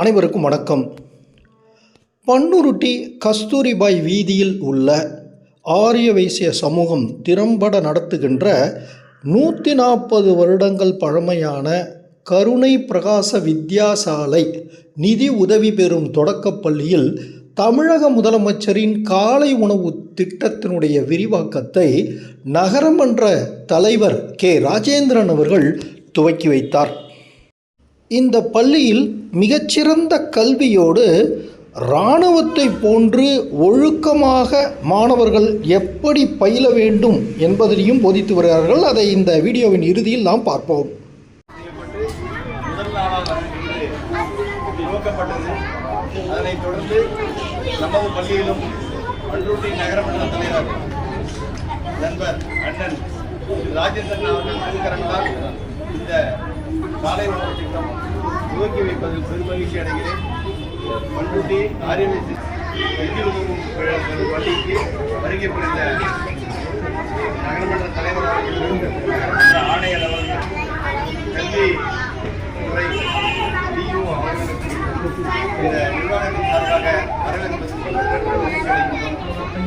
அனைவருக்கும் வணக்கம். பன்னுருட்டி கஸ்தூரிபாய் வீதியில் உள்ள ஆரிய வைசிய சமூகம் திறம்பட நடத்துகின்ற நூற்றி நாற்பது வருடங்கள் பழமையான கருணை பிரகாச வித்யாசாலை நிதி உதவி பெறும் தொடக்கப்பள்ளியில் தமிழக முதலமைச்சரின் காலை உணவு திட்டத்தினுடைய விரிவாக்கத்தை நகரமன்ற தலைவர் கே. ராஜேந்திரன் அவர்கள் துவக்கி வைத்தார். இந்த பள்ளியில் மிகச்சிறந்த கல்வியோடு இராணுவத்தை போன்று ஒழுக்கமாக மாணவர்கள் எப்படி பயில வேண்டும் என்பதையும் போதித்து வருகிறார்கள். அதை இந்த வீடியோவின் இறுதியில் நாம் பார்ப்போம். அதனைத் தொடர்ந்து நமது பள்ளியிலும் பண்ருட்டி நகரமன்ற தலைவர் நண்பர் அண்ணன் ராஜேந்திரன் அவர்கள் திருக்கரங்களால் இந்த காலை உணவு திட்டம் துவக்கி வைப்பதில் பெருமகிழ்ச்சி அடைகிறேன். பண்ருட்டி ஆரியமிசி பள்ளிக்கு வருகை புரிந்த நகரமன்ற தலைவர் நகரமன்ற ஆணையர் அவர்கள் கல்வி துறை டியூ அவர்களுக்கு இந்த நிர்வாகத்தின் சார்பாக வரவேற்பது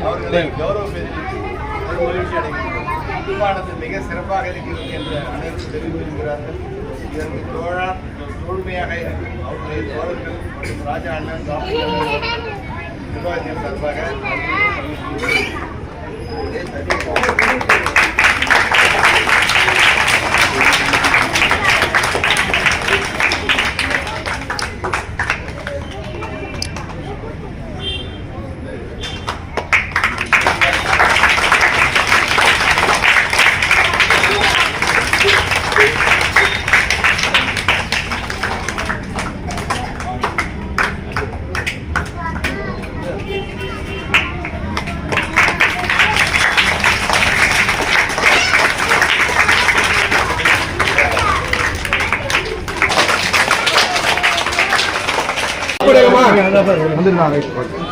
அவர்களை கௌரவ தெரிவித்து மகிழ்ச்சி அடைகின்றோம். குடும்பானது மிக சிறப்பாக இருக்கிறது என்று அனைவரும் தெரிவித்திருக்கிறார்கள். இதற்கு தோழா अन्याय है और गवर्नमेंट राजा अन्न निर्वाचन सर्वा அவர்கள் நிர்வாகத்தின் சார்பாக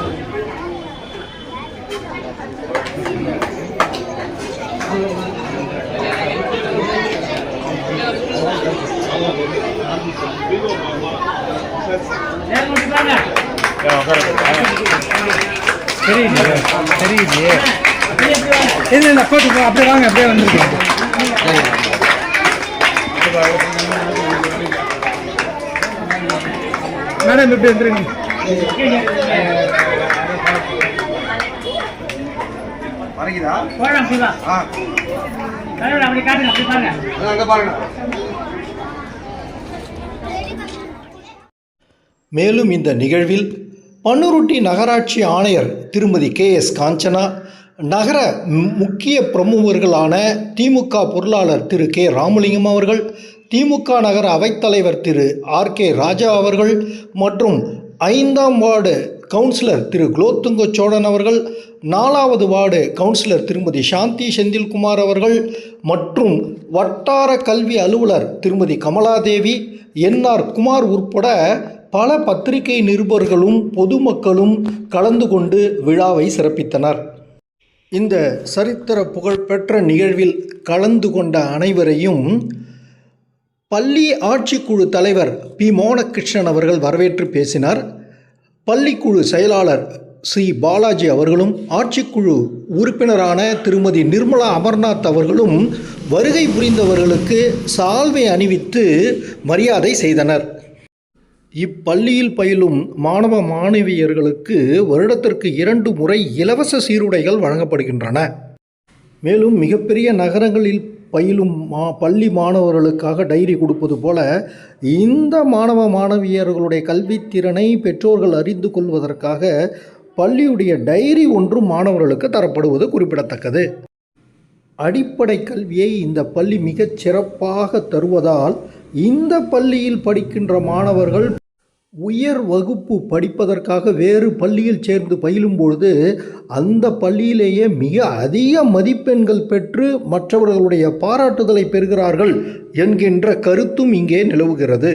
தெரியலையே தெரியலையே இல்லை இல்லை போட்டு அப்படியே வாங்க அப்படியே வந்துருக்கோம் மேடம் எப்படி வந்துருங்க வணங்கிதா போடலாம் போடலாம் ஆ. தலைவர் அப்படி காட்டுங்க அப்படி பாருங்க. அங்கே பாருங்க. மேலும் இந்த நிகழ்வில் பன்னுருட்டி நகராட்சி ஆணையர் திருமதி கே எஸ் காஞ்சனா நகர முக்கிய பிரமுகர்களான திமுக பொருளாளர் திரு கே ராமலிங்கம் அவர்கள் திமுக நகர அவைத்தலைவர் திரு ஆர் கே ராஜா அவர்கள் மற்றும் ஐந்தாம் வார்டு கவுன்சிலர் திரு குலோத்துங்க சோழன் அவர்கள் நாலாவது வார்டு கவுன்சிலர் திருமதி சாந்தி செந்தில்குமார் அவர்கள் மற்றும் வட்டார கல்வி அலுவலர் திருமதி கமலாதேவி என்ஆர் குமார் உட்பட பல பத்திரிகை நிருபர்களும் பொதுமக்களும் கலந்து கொண்டு விழாவை சிறப்பித்தனர். இந்த சரித்திர புகழ்பெற்ற நிகழ்வில் கலந்து கொண்ட அனைவரையும் பள்ளி ஆட்சிக்குழு தலைவர் பி. மோனகிருஷ்ணன் அவர்கள் வரவேற்று பேசினார். பள்ளிக்குழு செயலாளர் ஸ்ரீ பாலாஜி அவர்களும் ஆட்சிக்குழு உறுப்பினரான திருமதி நிர்மலா அமர்நாத் அவர்களும் வருகை புரிந்தவர்களுக்கு சால்வை அணிவித்து மரியாதை செய்தனர். இப்பள்ளியில் பயிலும் மாணவ மாணவியர்களுக்கு வருடத்திற்கு இரண்டு முறை இலவச சீருடைகள் வழங்கப்படுகின்றன. மேலும் மிகப்பெரிய நகரங்களில் பயிலும் மா பள்ளி மாணவர்களுக்காக டைரி கொடுப்பது போல இந்த மாணவ மாணவியர்களுடைய கல்வித்திறனை பெற்றோர்கள் அறிந்து கொள்வதற்காக பள்ளியுடைய டைரி ஒன்றும் மாணவர்களுக்கு தரப்படுவது குறிப்பிடத்தக்கது. அடிப்படை கல்வியை இந்த பள்ளி மிகச் சிறப்பாக தருவதால் இந்த பள்ளியில் படிக்கின்ற மாணவர்கள் உயர் வகுப்பு படிப்பதற்காக வேறு பள்ளியில் சேர்ந்து பயிலும் பொழுது அந்த பள்ளியிலேயே மிக அதிக மதிப்பெண்கள் பெற்று மற்றவர்களுடைய பாராட்டுதலை பெறுகிறார்கள் என்கின்ற கருத்தும் இங்கே நிலவுகிறது.